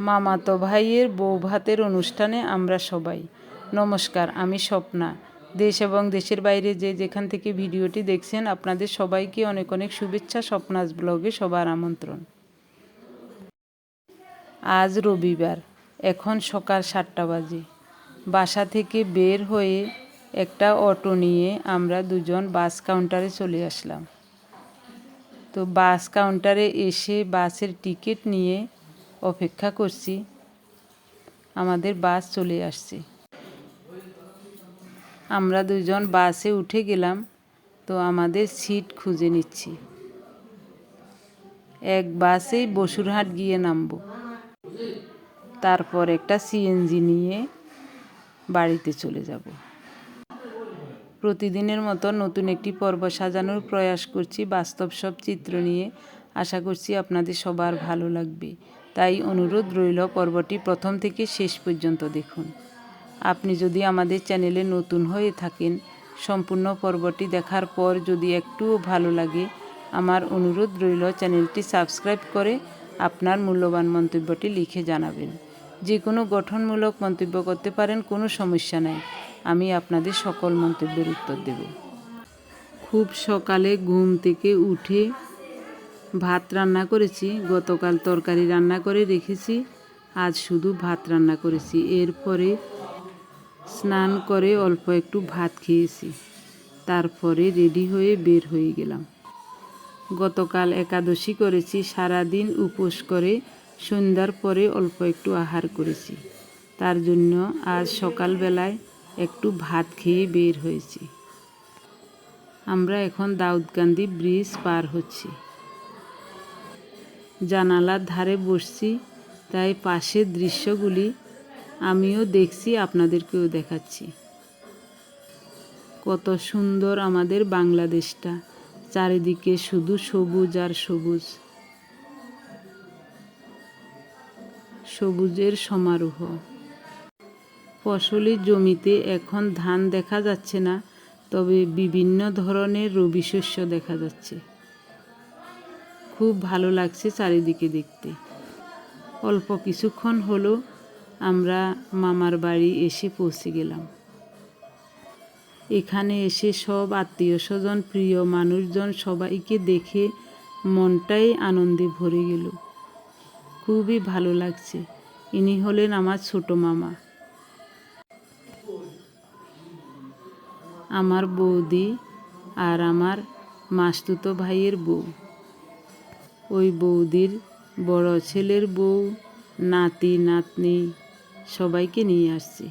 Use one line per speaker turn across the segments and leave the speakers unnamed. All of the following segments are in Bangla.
মামাতো ভাইয়ের বউ ভাতের অনুষ্ঠানে আমরা সবাই। নমস্কার, আমি স্বপ্না। দেশ এবং দেশের বাইরে যে যেখান থেকে ভিডিওটি দেখছেন, আপনাদের সবাইকে অনেক অনেক শুভেচ্ছা, স্বপ্নাস ব্লগে সবার আমন্ত্রণ। আজ রবিবার, এখন সকাল সাতটা বাজে। বাসা থেকে বের হয়ে একটা অটো নিয়ে আমরা দুজন বাস কাউন্টারে চলে আসলাম। তো বাস কাউন্টারে এসে বাসের টিকিট নিয়ে অপেক্ষা করছি। আমাদের বাস চলে আসছে। আমরা দুজন বাসে উঠে গেলাম, তো আমাদের সিট খুঁজে নিচ্ছি। এক বাসেই বসুরহাট গিয়ে নামবো। তারপর একটা সিএনজি নিয়ে বাড়িতে চলে যাব। প্রতিদিনের মতো নতুন একটি পর্ব সাজানোর প্রয়াস করছি। বাস্তব সব চিত্র নিয়ে আশা করছি আপনাদের সবার ভালো লাগবে। তাই অনুরোধ রইল পর্বটি প্রথম থেকে শেষ পর্যন্ত দেখুন। আপনি যদি আমাদের চ্যানেলে নতুন হয়ে থাকেন, সম্পূর্ণ পর্বটি দেখার পর যদি একটুও ভালো লাগে, আমার অনুরোধ রইল চ্যানেলটি সাবস্ক্রাইব করে আপনার মূল্যবান মন্তব্যটি লিখে জানাবেন। যে কোনো গঠনমূলক মন্তব্য করতে পারেন, কোনো সমস্যা নাই। আমি আপনাদের সকল মন্তব্যের উত্তর দেব। খুব সকালে ঘুম থেকে উঠে ভাত রান্না করেছি, গতকাল তরকারি রান্না করে রেখেছি, আজ শুধু ভাত রান্না করেছি। এরপরে স্নান করে অল্প একটু ভাত খেয়েছি। তারপরে রেডি হয়ে বের হয়ে গেলাম। গতকাল একাদশী করেছি, সারাদিন উপোস করে সন্ধ্যার পরে অল্প একটু আহার করেছি। তার জন্য আজ সকালবেলায় একটু ভাত খেয়ে বের হয়েছি। আমরা এখন দাউদকান্দি ব্রিজ পার হচ্ছি। জানালার ধারে বসছি, তাই পাশের দৃশ্যগুলি আমিও দেখছি, আপনাদেরকেও দেখাচ্ছি। কত সুন্দর আমাদের বাংলাদেশটা, চারিদিকে শুধু সবুজ আর সবুজ। সবুজের সমারোহ। ফসলি জমিতে এখন ধান দেখা যাচ্ছে না, তবে বিভিন্ন ধরনের রবি শস্য দেখা যাচ্ছে। খুব ভালো লাগছে চারিদিকে দেখতে। অল্প কিছুক্ষণ হলো আমরা মামার বাড়ি এসে পৌঁছে গেলাম। এখানে এসে সব আত্মীয় স্বজন, প্রিয় মানুষজন সবাইকে দেখে মনটাই আনন্দে ভরে গেল। খুবই ভালো লাগছে। ইনি হলেন আমার ছোট মামা। আমার বৌদি আর আমার মাস্তুতো ভাইয়ের বউ। ওই বৌদির বড় ছেলের বউ নাতি নাতনি সবাইকে নিয়ে আসছি।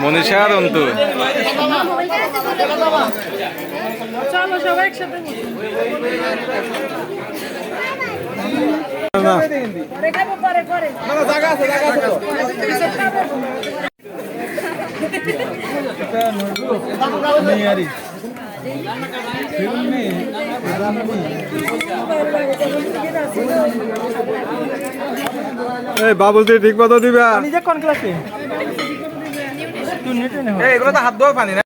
মনীষা আর অন্তু
চলো সবাই একসাথে পরে।
এই বাবুজি ঠিক মতো দিবা।
নিজে কোন ক্লাসে? নে।
এগুলো তো হাত ধোয়া পানি না?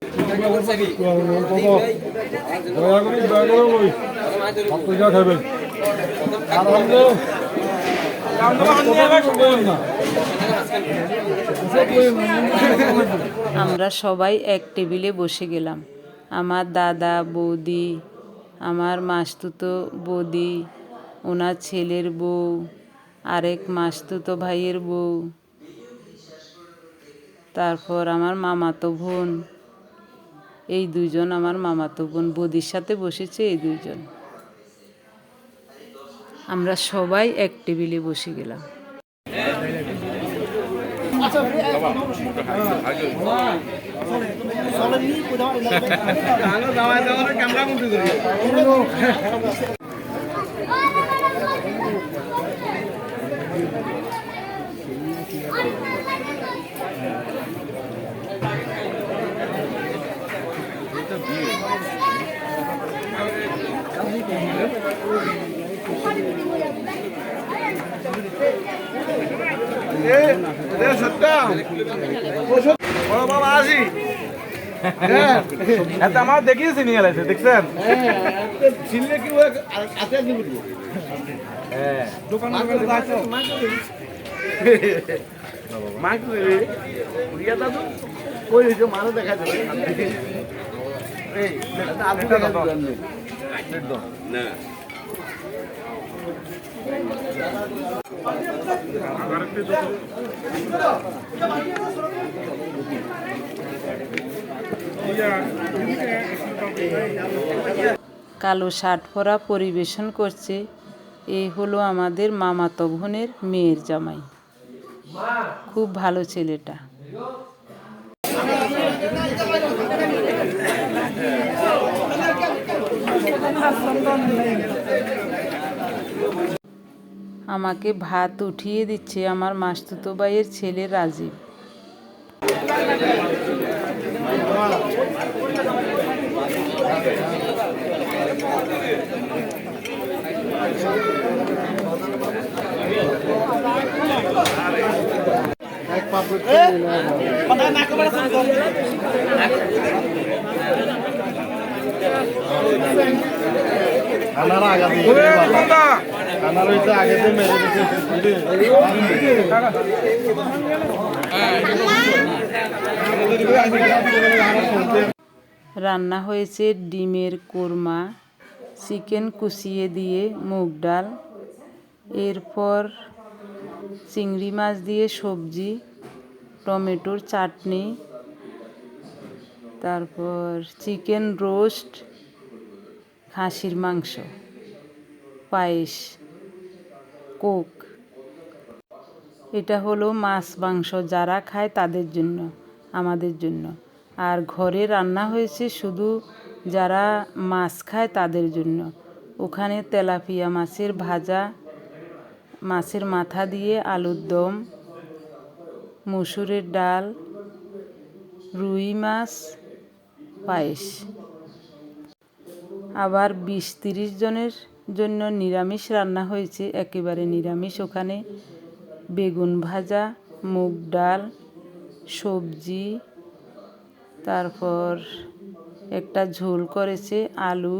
আমরা সবাই এক টেবিলে বসে গেলাম। আমার দাদা, বৌদি, আমার মাস্তুতো বৌদি, ওনার ছেলের বউ, আরেক মাস্তুতো ভাইয়ের বউ, তারপর আমার মামাতো বোন। এই দুজন আমার মামাতো বোন। বৌদির সাথে বসেছে এই দুইজন। আমরা সবাই এক টেবিলে বসে গেলাম।
বাবা আসি আমার দেখিয়েছি নিয়ে গেছে দেখছেন
চিনলে কি আছে কি বলব
দোকান
মাছ রে দাদু কই হইছে মারা দেখা যাবে এই আলু না।
কালো শার্ট পরা পরিবেশন করছে। এই হলো আমাদের মামাতো বোনের মেয়ের জামাই। খুব ভালো ছেলেটা। আমাকে ভাত উঠিয়ে দিচ্ছে আমার মাস্তুতো ভাইয়ের ছেলে রাজীব।
খানার আগে
রান্না হয়েছে ডিমের কোরমা, চিকেন কুচিয়ে দিয়ে মুগ ডাল, এরপর চিংড়ি মাছ দিয়ে সবজি, টমেটোর চাটনি, তারপর চিকেন রোস্ট, খাসির মাংস, পায়েস। কোক। এটা হলো মাছ, মাংস যারা খায় তাদের জন্য, আমাদের জন্য। আর ঘরে রান্না হয়েছে শুধু যারা মাছ খায় তাদের জন্য। ওখানে তেলাপিয়া মাছের ভাজা, মাছের মাথা দিয়ে আলুর দম, মসুরের ডাল, রুই মাছ, পায়েস। আবার বিশ তিরিশ জনের জন্য নিরামিষ রান্না হয়েছে। একেবারে নিরামিষ। ওখানে বেগুন ভাজা, মুগ ডাল, সবজি, তারপর একটা ঝোল করেছে আলু,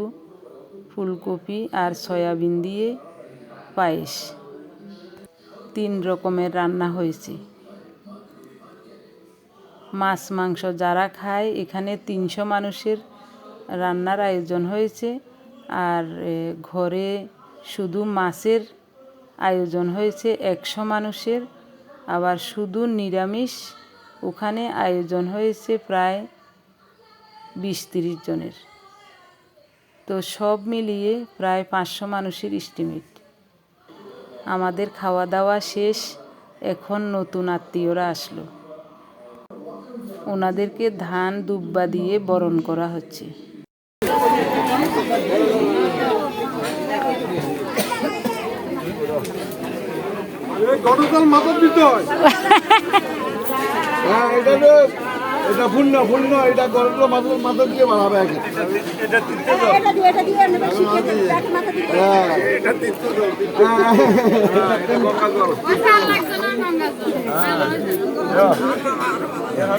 ফুলকপি আর সয়াবিন দিয়ে পায়েস। তিন রকমের রান্না হয়েছে। মাছ, মাংস যারা খায়, এখানে তিনশো মানুষের রান্নার আয়োজন হয়েছে। আর ঘরে শুধু মাছের আয়োজন হয়েছে, একশো মানুষের। আবার শুধু নিরামিষ ওখানে আয়োজন হয়েছে প্রায় বিশ তিরিশ জনের। তো সব মিলিয়ে প্রায় পাঁচশো মানুষের এস্টিমেট আমাদের খাওয়া দাওয়া শেষ, এখন নতুন আত্মীয়রা আসলো। ওনাদেরকে ধান দুব্বা দিয়ে বরণ করা হচ্ছে।
গতকাল মাথার দিতে হয়। হ্যাঁ এটা তো এটা ফুল না ফুল না এটা গরম মাথার মাথার দিয়ে বানাবে আগে।
এটা দিয়ে এটা দিয়ে নেবে শিখে দেবে ব্যাগ মাথা দিয়ে
হ্যাঁ এটা তিনটে
মাথা লাগছে না গঙ্গা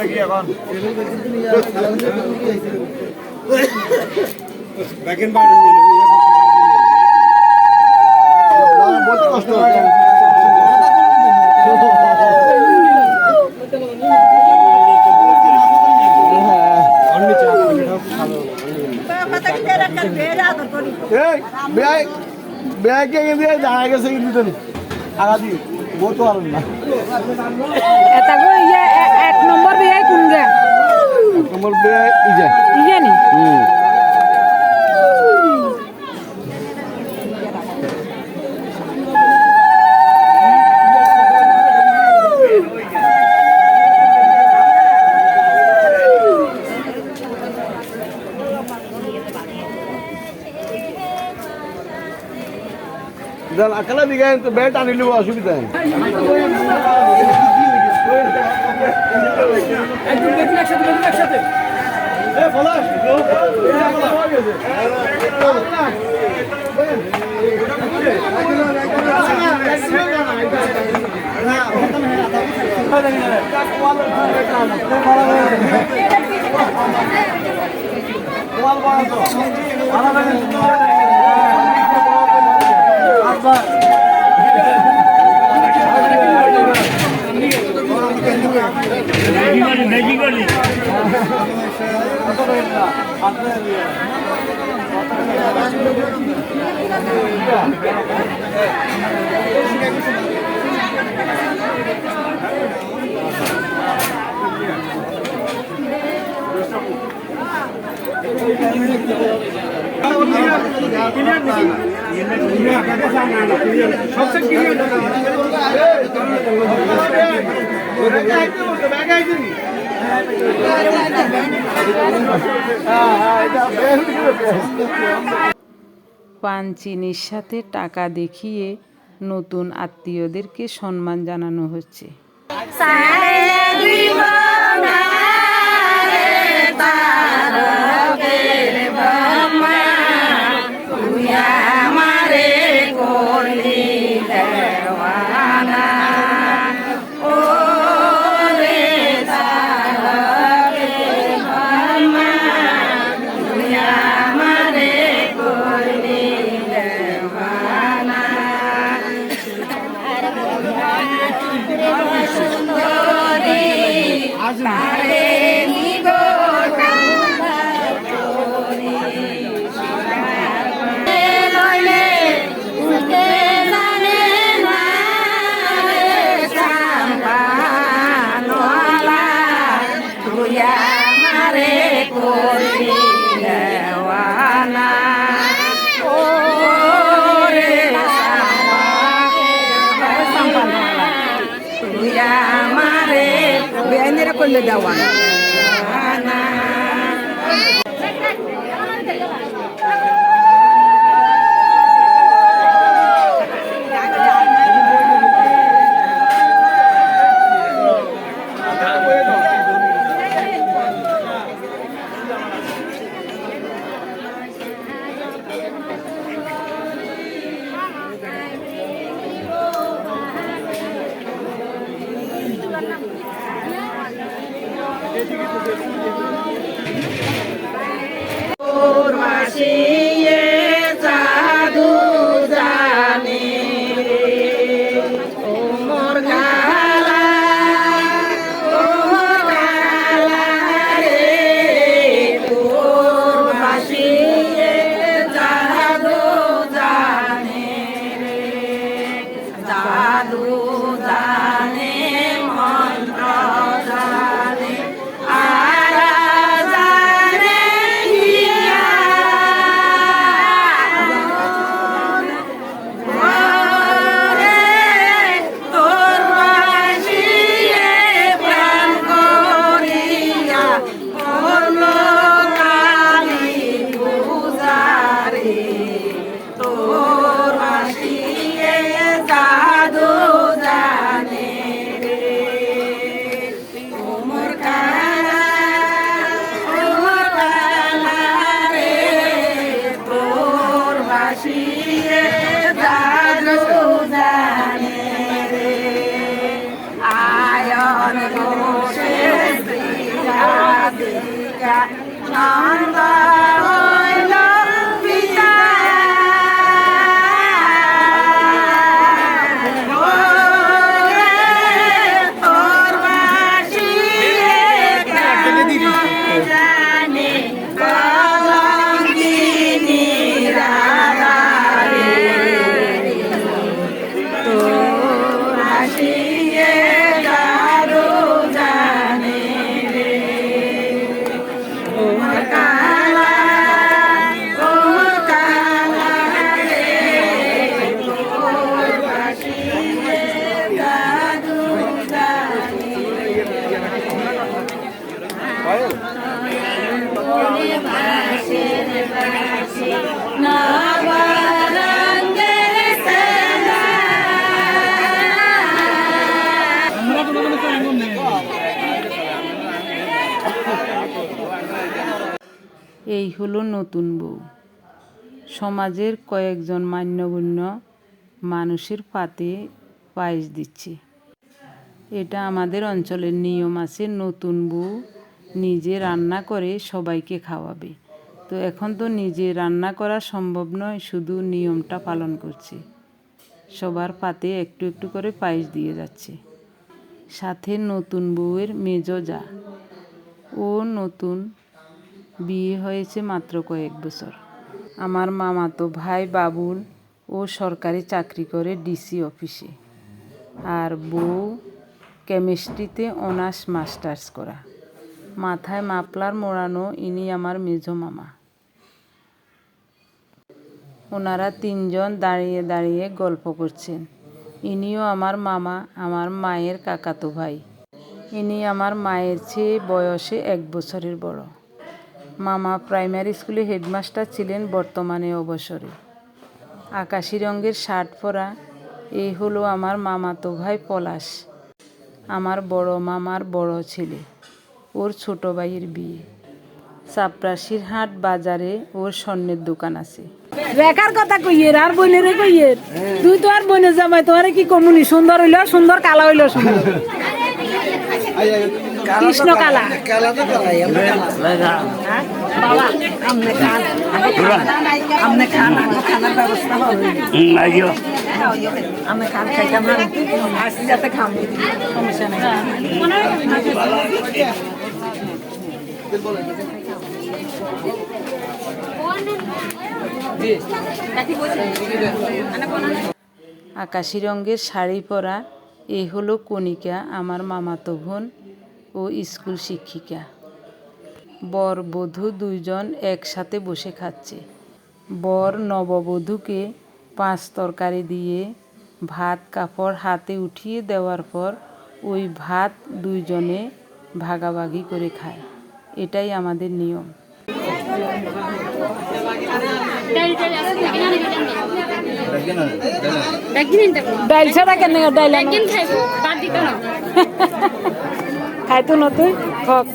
কি এখন
বলতে কষ্ট হচ্ছে
মাথা দিয়ে রাখা বেড়া
জানা গেছে কিন্তু আগা দিয়ে বলতে পারেন না।
এটা গো ইয়ে এক নম্বর বিয়ে কোন গে
নম্বর ব্যাগ ই ইজা
ইয়ে নি
যান আকালা দিকে তো ব্যাগ টানি লিব অসুবিধা নেই
এটা
তোমার বয়স আচ্ছা
পান চিনির সাথে টাকা দেখিয়ে নতুন আত্মীয়দেরকে সম্মান জানানো হচ্ছে।
বেআইনেরা দেওয়া
এই সমাজের কয়েকজন মান্যগণ্য মানুষের পাতে পায়েস দিচ্ছে। এটা আমাদের অঞ্চলের নিয়ম আছে, নতুন বউ
নিজে রান্না করে সবাইকে খাওয়াবে। তো এখন তো নিজে রান্না করা সম্ভব নয়, শুধু নিয়মটা পালন করছে। সবার পাতে একটু একটু করে পায়েস দিয়ে যাচ্ছে। সাথে নতুন বউয়ের মেজো যা। ও নতুন, বিয়ে হয়েছে মাত্র কয়েক বছর। আমার মামাতো ভাই বাবুল ও সরকারি চাকরি করে ডিসি অফিসে। আর বউ কেমিস্ট্রিতে অনার্স, মাস্টার্স করা। মাথায় মাপলার মোড়ানো ইনি আমার মেজো মামা। ওনারা তিনজন দাঁড়িয়ে দাঁড়িয়ে গল্প করছেন। ইনিও আমার মামা, আমার মায়ের কাকাতো ভাই। ইনি আমার মায়ের চেয়ে বয়সে এক বছরের বড়। মামা প্রাইমারি স্কুলে হেডমাস্টার ছিলেন বর্তমানে অবসরে। আকাশি রঙের শার্ট পরা এই হলো আমার মামাতো ভাই পলাশ আমার বড় মামার বড় ছেলে ওর ছোট ভাইয়ের বিয়ে। চাপরাশির হাট বাজারে ওর স্বর্ণের দোকান আছে।
রেখার কথা কইয়ের আর বোনেরে কইয়ের? তুই তো আর বোনের জামাই তোমার কি কমুনি? সুন্দর হইল সুন্দর কালা হইল সুন্দর। নাই
আকাশি রঙের শাড়ি পরা এ হলো কণিকা আমার মামাতো বোন। ও স্কুল শিক্ষিকা বর বধূ দুইজন একসাথে বসে খাচ্ছে বর নববধূকে পাঁচ তরকারি দিয়ে ভাত কাপড় হাতে উঠিয়ে দেওয়ার পর ওই ভাত দুইজনে ভাগাভাগি করে খায় এটাই আমাদের নিয়ম
ডাইল ছাড়া কেন ডাইল খাইতো না তুই? খক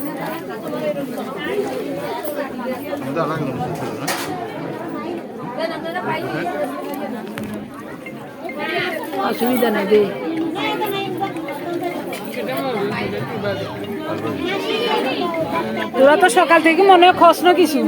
অসুবিধা নাই দে। তোরা তো সকাল থেকে মনে হয় খস না কিছু।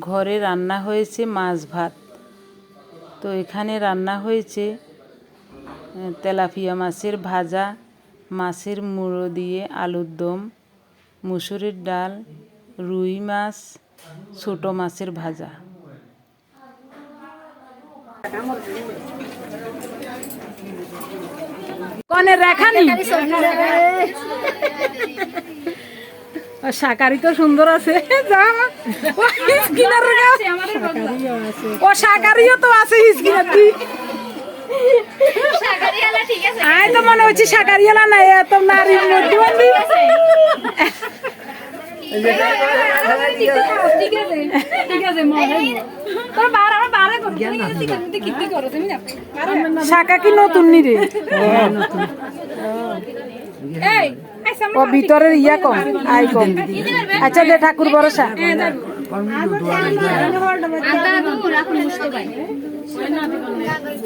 ঘরে রান্না হয়েছে মাছ ভাত। তো এখানে রান্না হয়েছে তেলাপিয়া মাছের ভাজা মাছের মুড়ো দিয়ে আলুর দম মুসুরের ডাল রুই মাছ ছোটো মাছের ভাজা।
কনে রেখা নি? ও শাকারি তো সুন্দর আছে। ও শাকারিও তো আছে আয় তো মনে হচ্ছে শাকারিয়ালা নাই এত নারীর মধ্যে শাকা কি নতুন নি রে ও ভিতরের ইয়া কম আই কম। আচ্ছা দে ঠাকুর ভরসা।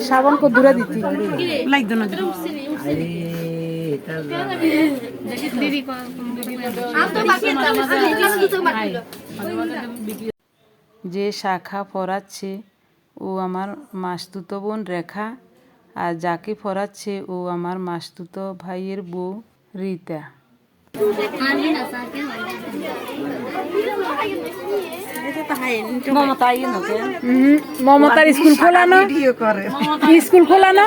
শ্রাবণ কো দূরে দিতি।
যে শাখা পরাচ্ছে ও আমার মাসতুতো বোন রেখা আর যাকে পরাচ্ছে ও আমার মাসতুতো ভাইয়ের বউ রীতা।
হুম, মমতার স্কুল খোলা না? স্কুল খোলা না?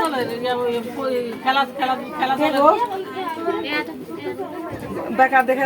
দেখা দেখা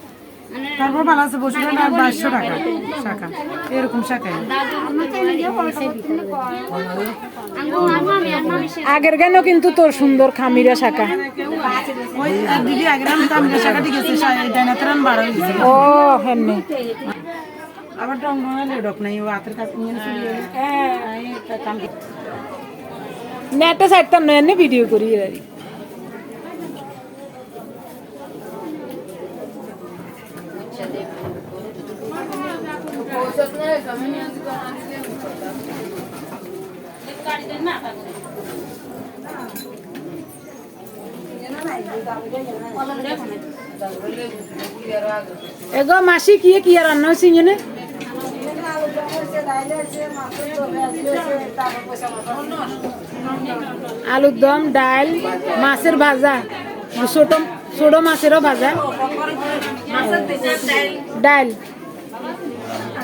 তারপর ভালো আছে বসে আর বাইশশো টাকা। শাখা। এরকম শাখায়। আগের কেন কিন্তু তোর সুন্দর খামিরা শাখা। ওই দিদি আগের আমি খামিরা শাখা ঠিক আছে ডাইনাতেরান বাড়া হয়েছে ও হেননি আবার টং ডক নাই ও হাতের কাছে নিয়ে নেটে সাইডটা নয় ভিডিও করি এগো মাসি কি কি রান্না হয়েছে ইয়ে আলুর দম ডাল মাছের ভাজা ছোট ছোট মাছেরও ভাজা। ডাল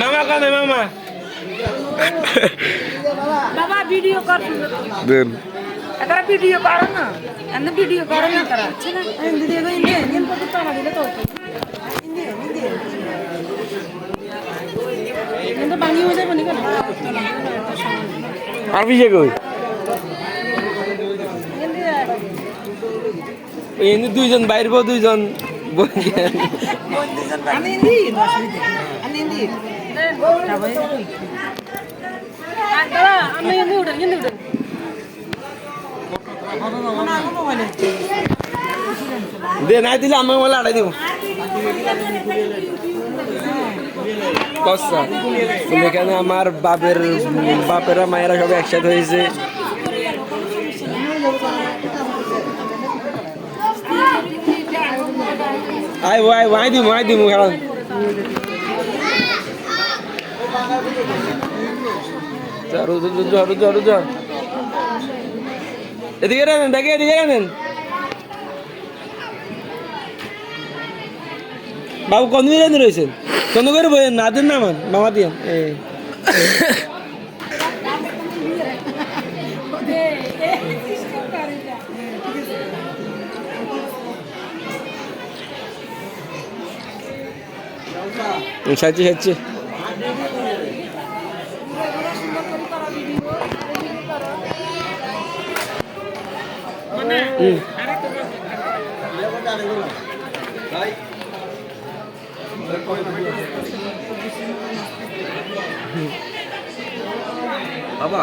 মামা কানে মামা
বাবা ভিডিও কর
দেন
একারা ভিডিও করো না এন্দ ভিডিও করো না তারা ভিডিও কই নে নিন কত টাকা দিলে তো কিন্তু বাঙি হয়ে যাবে নাকি
আর পিছে কই এনে দুইজন বাইরে বউ দুইজন দে নাই দিলে আমি বলে আড়াই দিব। কসা এখানে আমার বাপের বাপেরা মায়েরা সব একসাথে হয়েছে। আয় কারণ জরু জরু জরু জরু জরু এদিকে রানেন দেখে, এদিকে রানেন বাবু কোন বিরিয়ানি রয়েছেন কোন করে বইয়েন না দেন না আমার মামা দিয়ে এই সাচ্ছি সাচ্ছি বাবা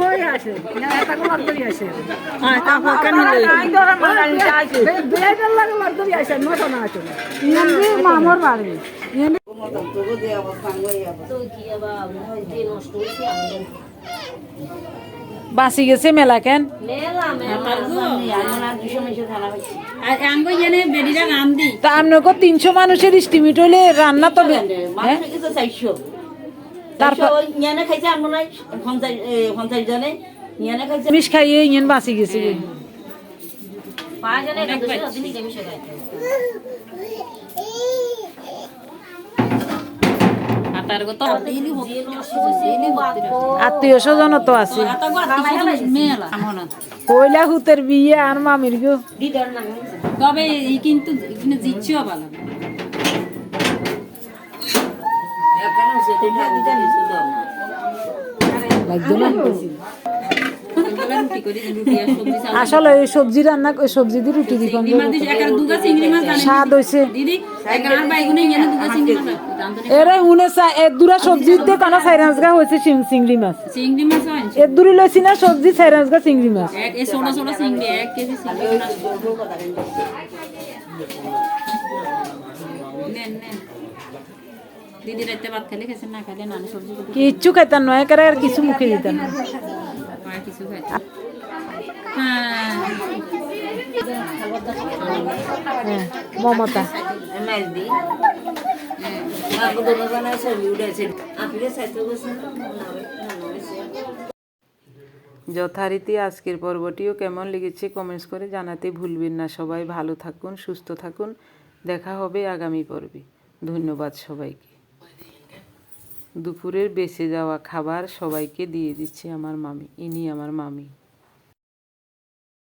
বই আছে না এটা কোন বই আছে। হ্যাঁ তারপর কেন লই বেটার লাগে? মারদরি আছে। নটা না আছে। ইন্দি মামর বাড়ি। ইন্দি
বাঁচি গেছে মেলা কেন?
আঙ্গো জানে বেডিরা রাম দি।
তা আপনাকে তিনশো মানুষের এস্টিমেট হলে রান্না তো? তারপর
ইয়ানে খাইছে আমরা নাই পঞ্চাশ পঞ্চাশ জনে। ইয়ানে খাইছে।
মিশ খাইয়ে ইয়েন বাঁচি গেছে। গে।
পাঁচ জনে একাদশী দিনই কেমি শেখাইছে আটার গো তো দিলি দিলি
আত্মীয় স্বজন তো আছে।
মেলা। আমনা
হুতের বিয়ে আর মামির গো।
তবে এই কিন্তু এখানে ভালো
লাগতো না
রুটি করে রুটি আর সবজি চাল
আসলে ওই সবজি রান্না ওই সবজি দিয়ে রুটি
জানে
স্বাদ হয়েছে এরে উনে এর দুরা সবজি দিয়ে কেন সাইরান্স গা হয়েছে চিংড়ি মাছ?
চিংড়ি মাছ
এর দূরে লইছি না সবজি সাইরান্স গা চিংড়ি মাছ
ছোট ছোট চিংড়ি এক কেজি চিংড়ি মাছ। নেন নেন দিদি রাতে ভাত খেলে খেয়েছেন না খেলে নানি সবজি
কিচ্ছু খাইতাম নয় একেবারে আর কিছু মুখে দিতাম না।
কিছু খাই হ্যাঁ
হ্যাঁ মমতা যথারীতি আজকের পর্বটিও কেমন লেগেছে কমেন্টস করে জানাতে ভুলবেন না। সবাই ভালো থাকুন সুস্থ থাকুন। দেখা হবে আগামী পর্বে। ধন্যবাদ সবাইকে। দুপুরের বেঁচে যাওয়া খাবার সবাইকে দিয়ে দিচ্ছে আমার মামি ইনি আমার মামি।